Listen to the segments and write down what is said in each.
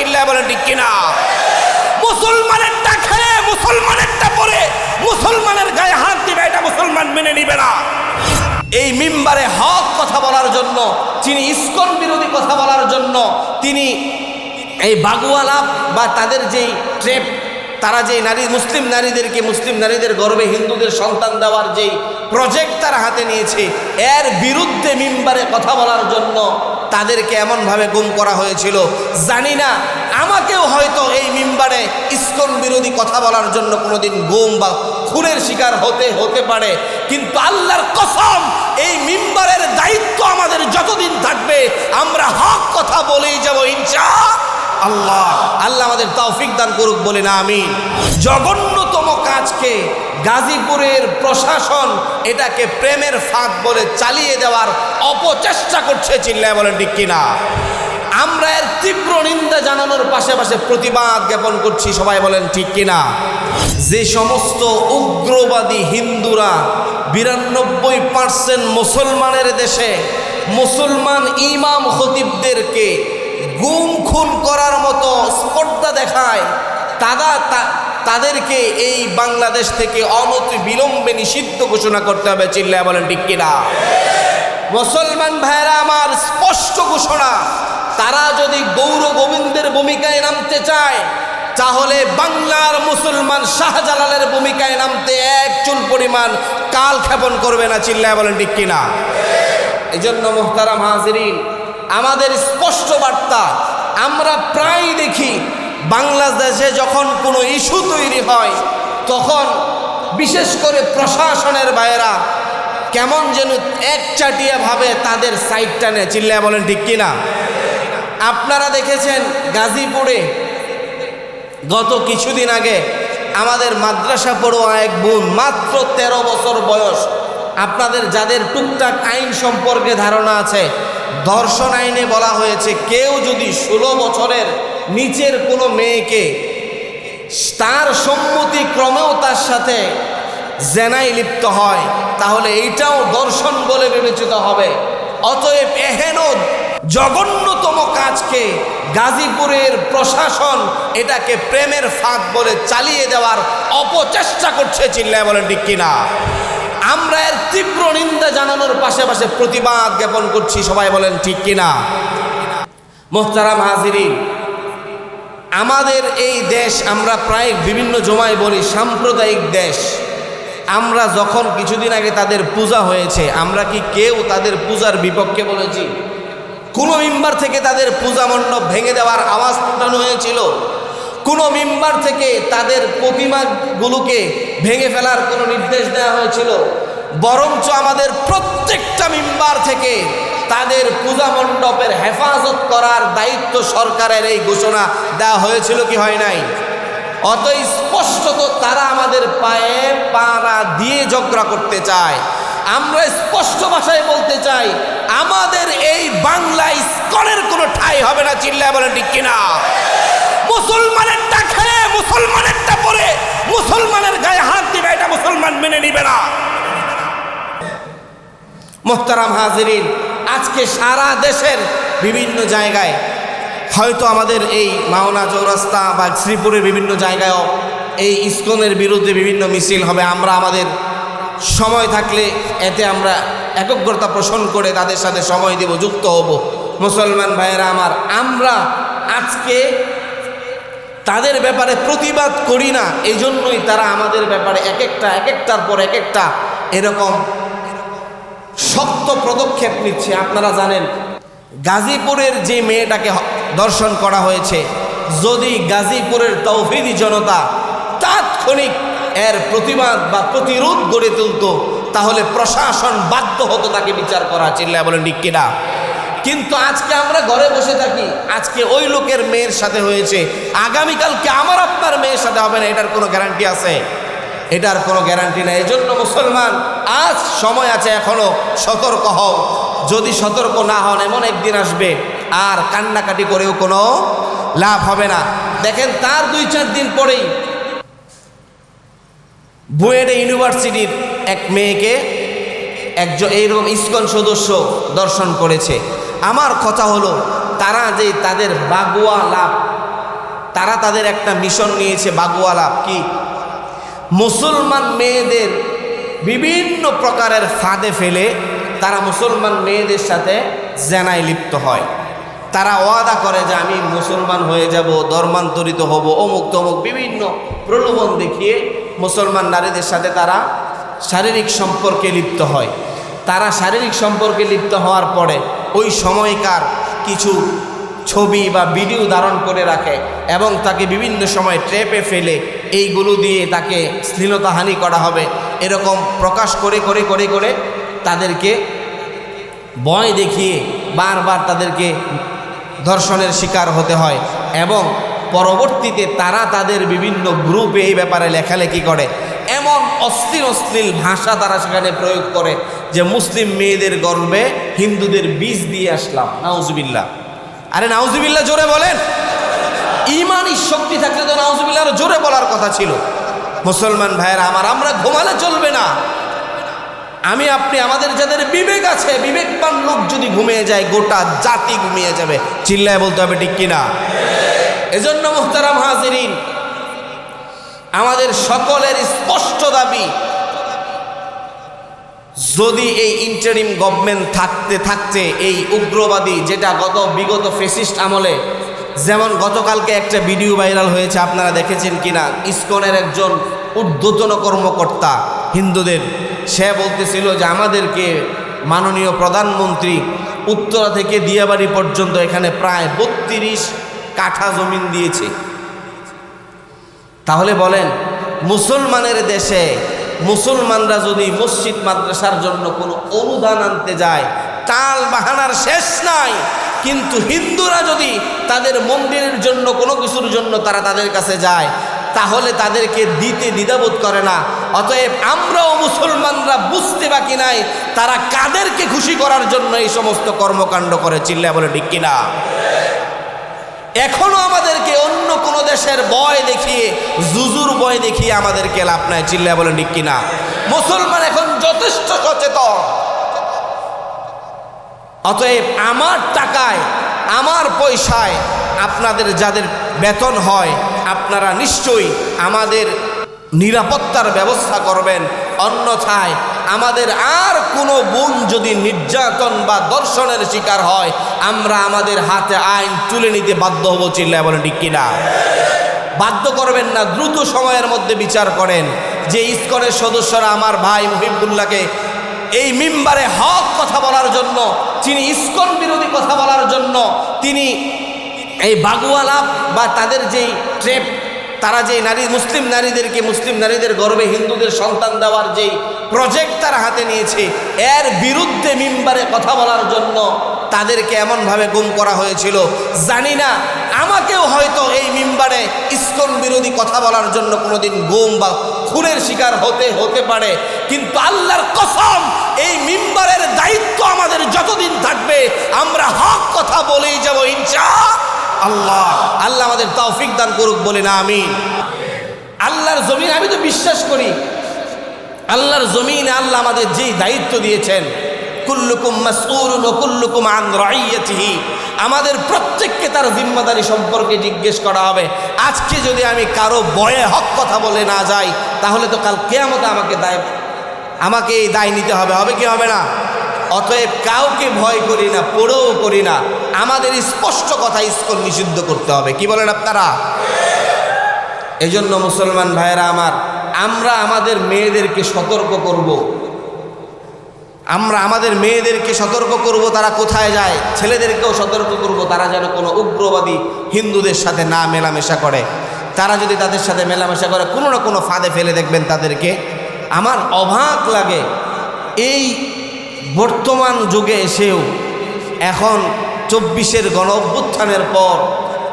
চিল্লায় বলেন, ঠিক কিনা? মুসলমানেরটা খেয়ে, মুসলমানেরটা পরে, মুসলমানের গায়ে হাত দিবে, এটা মুসলমান মেনে নিবে না। এই মিম্বারে হক কথা বলার জন্য তিনি ইস্কন বিরোধী কথা বলার জন্য, তিনি এই বাগুয়ালাপ বা তাদের যেই ট্রেপ, তারা যে নারী, মুসলিম নারীদেরকে, মুসলিম নারীদের গর্বে হিন্দুদের সন্তান দেওয়ার যেই প্রজেক্ট তারা হাতে নিয়েছে, এর বিরুদ্ধে মিম্বারে কথা বলার জন্য তাদেরকে এমনভাবে গুম করা হয়েছিল। জানি না, আমাকেও হয়তো এই মিম্বারে ইস্কন বিরোধী কথা বলার জন্য কোনোদিন গুম বা খুনের শিকার হতে হতে পারে। কিন্তু আল্লাহর কসম, এই মিম্বারের দায়িত্ব আমাদের যতদিন থাকবে, আমরা হক কথা বলেই যাব, ইনশা আল্লাহ। আল্লাহ আমাদের তৌফিক দান করুক বলে না আমি জঘন্যতম কাজকে গাজীপুরের প্রশাসন এটাকে প্রেমের ফাঁদ বলে চালিয়ে দেওয়ার অপচেষ্টা করছে চিল্লায় বলেন ঠিক কিনা। আমরা এর তীব্র নিন্দা জানানোর পাশাপাশি প্রতিবাদ জ্ঞাপন করছি, সবাই বলেন ঠিক কিনা। যে সমস্ত উগ্রবাদী হিন্দুরা বিরানব্বই পার্সেন্ট মুসলমানের দেশে মুসলমান ইমাম খতিবদেরকে গুম খুন করার মতো স্পর্ধা দেখায় তারা তাদেরকে এই বাংলাদেশ থেকে অনতি বিলম্বে নিষিদ্ধ ঘোষণা করতে হবে, চিল্লায় বলেন, ঠিক কিনা? মুসলমান ভাইরা আমার স্পষ্ট ঘোষণা, তারা যদি গৌর গোবিন্দের ভূমিকায় নামতে চায়, তাহলে বাংলার মুসলমান শাহজালালের ভূমিকায় নামতে এক চুল পরিমাণ কাল ক্ষেপণ করবে না, চিল্লায় বলেন, ঠিক কিনা? এই জন্য মোহতারাম হাজিরিন, আমাদের স্পষ্ট বার্তা, আমরা প্রায় দেখি বাংলাদেশে যখন কোনো ইস্যু তৈরি হয়, তখন বিশেষ করে প্রশাসনের বাইরা কেমন যেন একচাটিয়া ভাবে তাদের সাইড টানে। চিল্লায় বলেন ঠিক কিনা? আপনারা দেখেছেন গাজীপুরে গত কিছুদিন আগে আমাদের মাদ্রাসা পড়ুয়া এক বোন, মাত্র ১৩ বছর বয়স। আপনাদের যাদের টুকটাক আইন সম্পর্কে ধারণা আছে, ধর্ষণ আইনে বলা হয়েছে, কেউ যদি ষোলো বছরের নিচের কোনো মেয়েকে তার সম্মতি ক্রমেও তার সাথে জেনাই লিপ্ত হয়, তাহলে এইটাও দর্শন বলে বিবেচিত হবে। অতএব এহেন জঘন্যতম কাজকে গাজীপুরের প্রশাসন এটাকে প্রেমের ফাঁক বলে চালিয়ে দেওয়ার অপচেষ্টা করছে চিল্লায় বলেন ঠিক কিনা। আমরা এর তীব্র নিন্দা জানানোর পাশাপাশি প্রতিবাদ জ্ঞাপন করছি, সবাই বলেন ঠিক কিনা। মোহতারাম হাজিরিন আমাদের এই দেশ আমরা প্রায় বিভিন্ন জমায় বলি সাম্প্রদায়িক দেশ। আমরা যখন কিছুদিন আগে তাদের পূজা হয়েছে, আমরা কি কেউ তাদের পূজার বিপক্ষে বলেছি? কোনো মিম্বার থেকে তাদের পূজা মণ্ডপ ভেঙে দেওয়ার আওয়াজ উঠানো হয়েছিল? কোনো মিম্বার থেকে তাদের প্রতিমাগুলোকে ভেঙে ফেলার কোনো নির্দেশ দেওয়া হয়েছিল? বরঞ্চ আমাদের প্রত্যেকটা মিম্বার থেকে তাদের পূজা মণ্ডপের হেফাজত করার দায়িত্ব সরকারের এই ঘোষণা দেওয়া হয়েছিল কি হয় নাই? অত স্পষ্টত তারা আমাদের পায়ে পাড়া দিয়ে ঝগড়া করতে চায়। আমরা স্পষ্ট ভাষায় বলতে চাই, আমাদের এই বাংলা স্কনের কোনো ঠাই হবে না, চিল্লায় বলেন ঠিক কিনা? মুসলমানেরটা খেয়ে মুসলমানেরটা পরে মুসলমানের গায়ে হাত দিবে, এটা মুসলমান মেনে নিবে না। মোহতারাম হাজিরিন আজকে সারা দেশের বিভিন্ন জায়গায়, হয়তো আমাদের এই মাওনা চৌরাস্তা বা শ্রীপুরের বিভিন্ন জায়গায়ও এই ইস্কনের বিরুদ্ধে বিভিন্ন মিছিল হবে। আমরা আমাদের সময় থাকলে এতে আমরা একগ্রতা পোষণ করে তাদের সাথে সময় দেব, যুক্ত হব। মুসলমান ভাইয়েরা আমার, আমরা আজকে তাদের ব্যাপারে প্রতিবাদ করি না এই জন্যই তারা আমাদের ব্যাপারে এক একটা, এক একটার পর এক একটা এরকম শক্ত পদক্ষেপ নিচ্ছে, আপনারা জানেন। গাজীপুরের যে মেয়েটাকে দর্শন করা হয়েছে, যদি গাজীপুরের তৌহিদি জনতা তাৎক্ষণিক এর প্রতিবাদ বা প্রতিরোধ গড়ে তুলত, তাহলে প্রশাসন বাধ্য হতো তাকে বিচার করা, চিল্লায় বলেন, ঠিক কিনা? কিন্তু আজকে আমরা ঘরে বসে থাকি, আজকে ওই লোকের মেয়ের সাথে হয়েছে। আগামীকালকে আমার আপনার মেয়ের সাথে হবে না, এটার কোনো গ্যারান্টি আছে? এটার কোনো গ্যারান্টি নেই। এই জন্য মুসলমান, আজ সময় আছে এখনও সতর্ক হও। যদি সতর্ক না হন, এমন একদিন আসবে, আর কান্নাকাটি করেও কোনো লাভ হবে না। দেখেন, তার দুই চার দিন পরেই বুয়েটে ইউনিভার্সিটির এক মেয়েকে একজন এইরকম ইস্কন সদস্য দর্শন করেছে। আমার কথা হলো, তারা যে তাদের বাগুয়া লাভ, তারা তাদের একটা মিশন নিয়েছে, বাগুয়া লাভ কি? মুসলমান মেয়েদের বিভিন্ন প্রকারের ফাঁদে ফেলে তারা মুসলমান মেয়েদের সাথে জেনায় লিপ্ত হয়। তারা ওয়াদা করে যে আমি মুসলমান হয়ে যাব, ধর্মান্তরিত হব, অমুক তমুক বিভিন্ন প্রলোভন দেখিয়ে মুসলমান নারীদের সাথে তারা শারীরিক সম্পর্কে লিপ্ত হয়। তারা শারীরিক সম্পর্কে লিপ্ত হওয়ার পরে ওই সময়কার কিছু ছবি বা ভিডিও ধারণ করে রাখে এবং তাকে বিভিন্ন সময় ট্রেপে ফেলে এইগুলো দিয়ে তাকে শ্লীলতাহানি করা হবে। এরকম প্রকাশ করে করে করে করে তাদেরকে ভয় দেখিয়ে বারবার তাদেরকে ধর্ষণের শিকার হতে হয় এবং পরবর্তীতে তারা তাদের বিভিন্ন গ্রুপে এই ব্যাপারে লেখালেখি করে। এমন অশ্লীল অশ্লীল ভাষা তারা সেখানে প্রয়োগ করে যে মুসলিম মেয়েদের গর্বে হিন্দুদের বীজ দিয়ে আসলাম। নাউজুবিল্লাহ। আরে নাউজুবিল্লাহ জোরে বলেন। ইমানই শক্তি থাকলে তো নাউজুবিল্লাহ আরও জোরে বলার কথা ছিল। মুসলমান ভাইয়েরা আমার, আমরা ঘুমালে চলবে না। আমি, আপনি, আমাদের যাদের বিবেক আছে, বিবেকবান লোক যদি ঘুমিয়ে যায়, গোটা জাতি ঘুমিয়ে যাবে। চিল্লায় বলতে হবে ঠিক কিনা? এজন্য মোহতারাম হাজিরিন, আমাদের সকলের স্পষ্ট দাবি, যদি এই ইন্টারিম গভর্নমেন্ট থাকতে থাকতে এই উগ্রবাদী, যেটা গত বিগত ফেসিস্ট আমলে যেমন গতকালকে একটা ভিডিও ভাইরাল হয়েছে, আপনারা দেখেছেন কিনা? ইসকনের একজন ঊর্ধ্বতন কর্মকর্তা হিন্দুদের, সে বলতেছিল যে আমাদেরকে মাননীয় প্রধানমন্ত্রী উত্তরা থেকে দিয়াবাড়ি পর্যন্ত এখানে প্রায় বত্রিশ কাঠা জমিন দিয়েছে। তাহলে বলেন, মুসলমানের দেশে মুসলমানরা যদি মসজিদ মাদ্রাসার জন্য কোনো অনুদান আনতে যায়, তাল বাহানার শেষ নাই। কিন্তু হিন্দুরা যদি তাদের মন্দিরের জন্য, কোনো কিছুর জন্য তারা তাদের কাছে যায়, তাহলে তাদেরকে দিতে দ্বিধাবোধ করে না। অতএব আমরাও মুসলমানরা বুঝতে বাকি নাই, তারা কাদেরকে খুশি করার জন্য এই সমস্ত কর্মকাণ্ড করে। চিল্লা বলে, ঠিক কিনা? এখনও আমাদেরকে অন্য কোন দেশের বয় দেখিয়ে জুজুর বয় দেখিয়ে আমাদেরকে লাভ নাই। চিল্লা বলে, ঠিক কিনা? মুসলমান এখন যথেষ্ট সচেতন। অতএব আমার টাকায়, আমার পয়সায় আপনাদের যাদের বেতন হয়, আপনারা নিশ্চয়ই আমাদের নিরাপত্তার ব্যবস্থা করবেন। অন্যথায় আমাদের আর কোনো বোন যদি নির্যাতন বা দর্শনের শিকার হয়, আমরা আমাদের হাতে আইন তুলে নিতে বাধ্য হব চিল্লা বলেন ঠিক কিনা? বাধ্য করবেন না, দ্রুত সময়ের মধ্যে বিচার করেন। যে ইস্কনের সদস্যরা আমার ভাই মুহিবুল্লাহকে এই মিম্বারে হক কথা বলার জন্য তিনি ইস্কন বিরোধী কথা বলার জন্য, তিনি এই বাগুয়ালাপ বা তাদের যেই ট্রেপ, তারা যে নারী, মুসলিম নারীদেরকে, মুসলিম নারীদের গর্বে হিন্দুদের সন্তান দেওয়ার যেই প্রজেক্ট তারা হাতে নিয়েছে, এর বিরুদ্ধে মিম্বারে কথা বলার জন্য তাদেরকে এমনভাবে গুম করা হয়েছিল। জানি না, আমাকেও হয়তো এই মিম্বারে ইস্কন বিরোধী কথা বলার জন্য কোনোদিন গুম বা খুনের শিকার হতে হতে পারে। কিন্তু আল্লাহর কসম, এই মিম্বারের দায়িত্ব আমাদের যতদিন থাকবে, আমরা হক কথা বলেই যাব, ইনশা আল্লাহ। আল্লাহ আমাদের তৌফিক দান করুক বলে না আমি আল্লাহর জমিন, আমি তো বিশ্বাস করি, আল্লাহর জমিনে আল্লাহ আমাদের যেই দায়িত্ব দিয়েছেন কুল্লুকুম মাসউলুন ও কুল্লুকুম আন রাইয়াতিহি। আমাদের প্রত্যেককে তার জিম্মাদারি সম্পর্কে জিজ্ঞেস করা হবে। আজকে যদি আমি কারও বয়ে হক কথা বলে না যাই, তাহলে তো কাল কেয়ামতে আমাকে দায়, আমাকে এই দায় নিতে হবে। হবে কি হবে না? অতএব কাউকে ভয় করি না, পড়েও করি না। আমাদের স্পষ্ট কথা ইস্কন নিষিদ্ধ করতে হবে। কি বলেন আপনারা? এই জন্য মুসলমান ভাইয়েরা আমার, আমরা আমাদের মেয়েদেরকে সতর্ক করব। আমরা আমাদের মেয়েদেরকে সতর্ক করব, তারা কোথায় যায়? ছেলেদেরকেও সতর্ক করব, তারা যেন কোনো উগ্রবাদী হিন্দুদের সাথে না মেলামেশা করে। তারা যদি তাদের সাথে মেলামেশা করে, কোনো না কোনো ফাঁদে ফেলে দেখবেন তাদেরকে। আমার অবাক লাগে, এই বর্তমান যুগে এসেও এখন চব্বিশের গণ অভ্যুত্থানের পর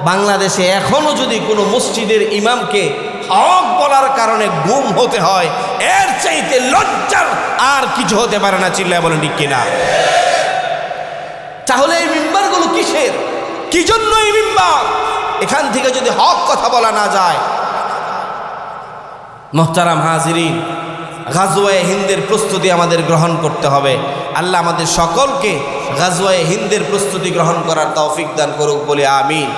বাংলাদেশে এখনও যদি কোনো মসজিদের ইমামকে হক বলার কারণে গুম হতে হয়। এর চাইতে লজ্জার আর কিছু হতে পারে না, চিল্লায় বলেন ঠিক কিনা। তাহলে এই মিম্বারগুলো কিসের? কি জন্য এই মিম্বার? এখান থেকে যদি হক কথা বলা না যায়। মোহতারাম হাজিরিন, গাজওয়ায়ে হিন্দের প্রস্তুতি আমাদের গ্রহণ করতে হবে। আল্লাহ আমাদের সকলকে গাজওয়ায়ে হিন্দের প্রস্তুতি গ্রহণ করার তৌফিক দান করুক বলে আমিন।